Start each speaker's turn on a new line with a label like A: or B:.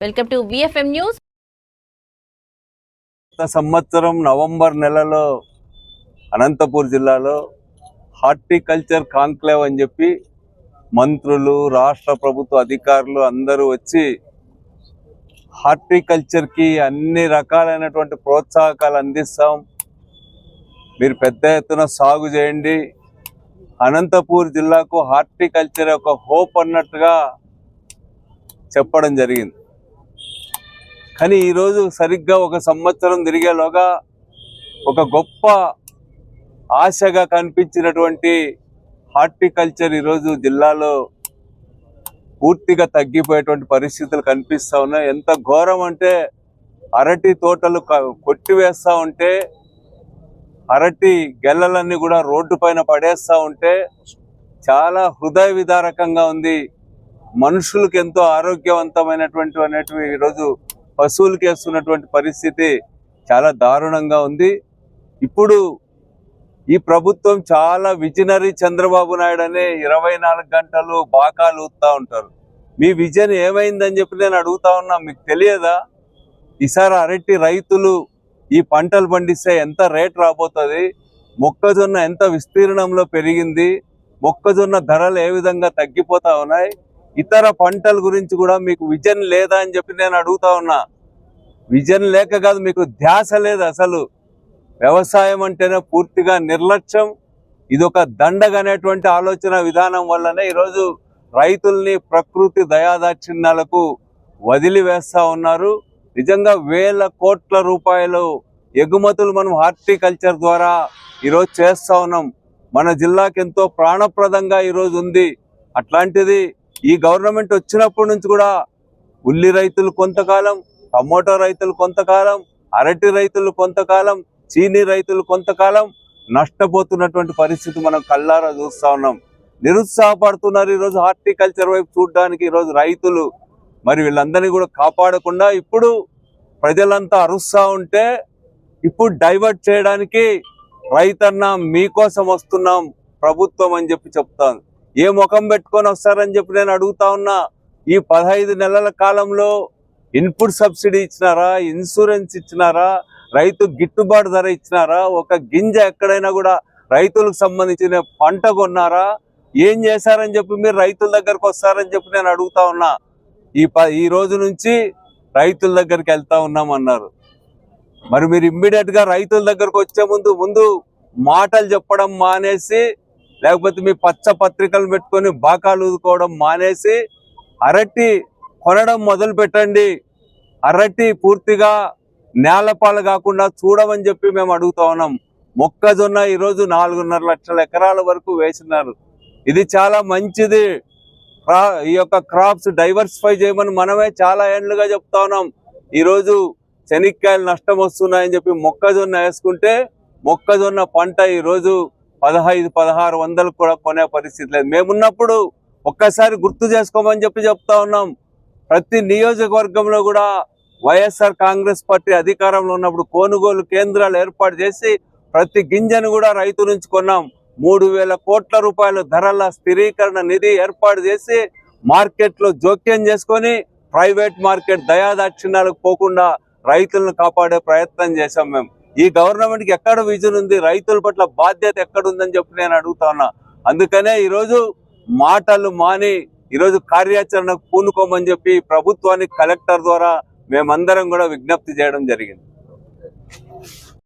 A: Welcome to VFM news
B: గత సంవత్సరం November నెలలో అనంతపూర్ జిల్లాలో హార్టికల్చర్ కాంక్లేవ్ అని చెప్పి మంత్రులు రాష్ట్ర ప్రభుత్వ అధికారులు అందరూ వచ్చి హార్టికల్చర్కి అన్ని రకాలైనటువంటి ప్రోత్సాహకాలు అందిస్తాం. మీరు పెద్ద ఎత్తున సాగు చేయండి. అనంతపూర్ జిల్లాకు హార్టికల్చర్ ఒక హోప్ అన్నట్టుగా చెప్పడం జరిగింది. కానీ ఈరోజు సరిగ్గా ఒక సంవత్సరం తిరిగేలోగా ఒక గొప్ప ఆశగా కనిపించినటువంటి హార్టికల్చర్ ఈరోజు జిల్లాలో పూర్తిగా తగ్గిపోయేటువంటి పరిస్థితులు కనిపిస్తూ ఉన్నాయి. ఎంత ఘోరం అంటే అరటి తోటలు కొట్టివేస్తూ ఉంటే అరటి గెల్లలన్నీ కూడా రోడ్డు పైన పడేస్తూ ఉంటే చాలా హృదయ విదారకంగా ఉంది. మనుషులకు ఎంతో ఆరోగ్యవంతమైనటువంటి అనేటివి ఈరోజు పశువులకి వేస్తున్నటువంటి పరిస్థితి చాలా దారుణంగా ఉంది. ఇప్పుడు ఈ ప్రభుత్వం చాలా విజనరీ చంద్రబాబు నాయుడు అనే ఇరవై నాలుగు గంటలు బాకాలు ఊతా ఉంటారు. మీ విజన్ ఏమైందని చెప్పి నేను అడుగుతా ఉన్నా మీకు తెలియదా? ఈసారి అరటి రైతులు ఈ పంటలు పండిస్తే ఎంత రేట్ రాబోతుంది? మొక్కజొన్న ఎంత విస్తీర్ణంలో పెరిగింది? మొక్కజొన్న ధరలు ఏ విధంగా తగ్గిపోతా ఉన్నాయి? ఇతర పంటల గురించి కూడా మీకు విజన్ లేదా అని చెప్పి నేను అడుగుతా ఉన్నా. విజన్ లేక కాదు మీకు ధ్యాస లేదు అసలు. వ్యవసాయం అంటేనే పూర్తిగా నిర్లక్ష్యం. ఇది ఒక దండగ అనేటువంటి ఆలోచన విధానం వల్లనే ఈరోజు రైతుల్ని ప్రకృతి దయాదాక్షిణ్యాలకు వదిలివేస్తా ఉన్నారు. నిజంగా వేల కోట్ల రూపాయలు ఎగుమతులు మనం హార్టికల్చర్ ద్వారా ఈరోజు చేస్తా ఉన్నాం. మన జిల్లాకి ఎంతో ప్రాణప్రదంగా ఈరోజు ఉంది. అట్లాంటిది ఈ గవర్నమెంట్ వచ్చినప్పటి నుంచి కూడా ఉల్లి రైతులు కొంతకాలం టమోటా రైతులు కొంతకాలం అరటి రైతులు కొంతకాలం చీనీ రైతులు కొంతకాలం నష్టపోతున్నటువంటి పరిస్థితి మనం కళ్ళారా చూస్తూ ఉన్నాం. నిరుత్సాహపడుతున్నారు ఈరోజు హార్టికల్చర్ వైపు చూడడానికి. ఈరోజు రైతులు మరి వీళ్ళందరినీ కూడా కాపాడకుండా ఇప్పుడు ప్రజలంతా అరుస్తూ ఉంటే ఇప్పుడు డైవర్ట్ చేయడానికి రైతన్న మీకోసం వస్తున్నాం ప్రభుత్వం అని చెప్పి చెప్తాను. ఏ ముఖం పెట్టుకొని వస్తారని చెప్పి నేను అడుగుతా ఉన్నా. ఈ పదహైదు నెలల కాలంలో ఇన్పుట్ సబ్సిడీ ఇచ్చినారా? ఇన్సూరెన్స్ ఇచ్చినారా? రైతు గిట్టుబాటు ధర ఇచ్చినారా? ఒక గింజ ఎక్కడైనా కూడా రైతులకు సంబంధించిన పంట కొన్నారా? ఏం చేశారని చెప్పి మీరు రైతుల దగ్గరకు వస్తారని చెప్పి నేను అడుగుతా ఉన్నా. ఈ ప ఈ రోజు నుంచి రైతుల దగ్గరికి వెళ్తా ఉన్నాం అన్నారు. మరి మీరు ఇమ్మీడియట్గా రైతుల దగ్గరకు వచ్చే ముందు ముందు మాటలు చెప్పడం మానేసి లేకపోతే మీ పచ్చ పత్రికలు పెట్టుకొని బాకాలు ఊదుకోవడం మానేసి అరటి కొనడం మొదలు పెట్టండి. అరటి పూర్తిగా నేలపాలు కాకుండా చూడమని చెప్పి మేము అడుగుతా ఉన్నాం. మొక్కజొన్న ఈరోజు నాలుగున్నర లక్షల ఎకరాల వరకు వేసినారు. ఇది చాలా మంచిది. క్రా- ఈ యొక్క క్రాప్స్ డైవర్సిఫై చేయమని మనమే చాలా ఏండ్లుగా చెప్తా ఉన్నాం. ఈరోజు శనిక్కాయలు నష్టం వస్తున్నాయని చెప్పి మొక్కజొన్న వేసుకుంటే మొక్కజొన్న పంట ఈరోజు పదహైదు పదహారు వందలు కూడా కొనే పరిస్థితి లేదు. మేమున్నప్పుడు ఒక్కసారి గుర్తు చేసుకోమని చెప్పి చెప్తా ఉన్నాం. ప్రతి నియోజకవర్గంలో కూడా వైఎస్ఆర్ కాంగ్రెస్ పార్టీ అధికారంలో ఉన్నప్పుడు కొనుగోలు కేంద్రాలు ఏర్పాటు చేసి ప్రతి గింజను కూడా రైతు నుంచి కొన్నాం. మూడు వేల కోట్ల రూపాయల ధరల స్థిరీకరణ నిధి ఏర్పాటు చేసి మార్కెట్లో జోక్యం చేసుకొని ప్రైవేట్ మార్కెట్ దయాదాక్షిణ్యాలకు పోకుండా రైతులను కాపాడే ప్రయత్నం చేశాం మేము. ఈ గవర్నమెంట్కి ఎక్కడ విజన్ ఉంది? రైతుల పట్ల బాధ్యత ఎక్కడుందని చెప్పి నేను అడుగుతా ఉన్నా. అందుకనే ఈరోజు మాటలు మాని ఈరోజు కార్యాచరణకు పూనుకోమని చెప్పి ప్రభుత్వానికి కలెక్టర్ ద్వారా మేమందరం కూడా విజ్ఞప్తి చేయడం జరిగింది.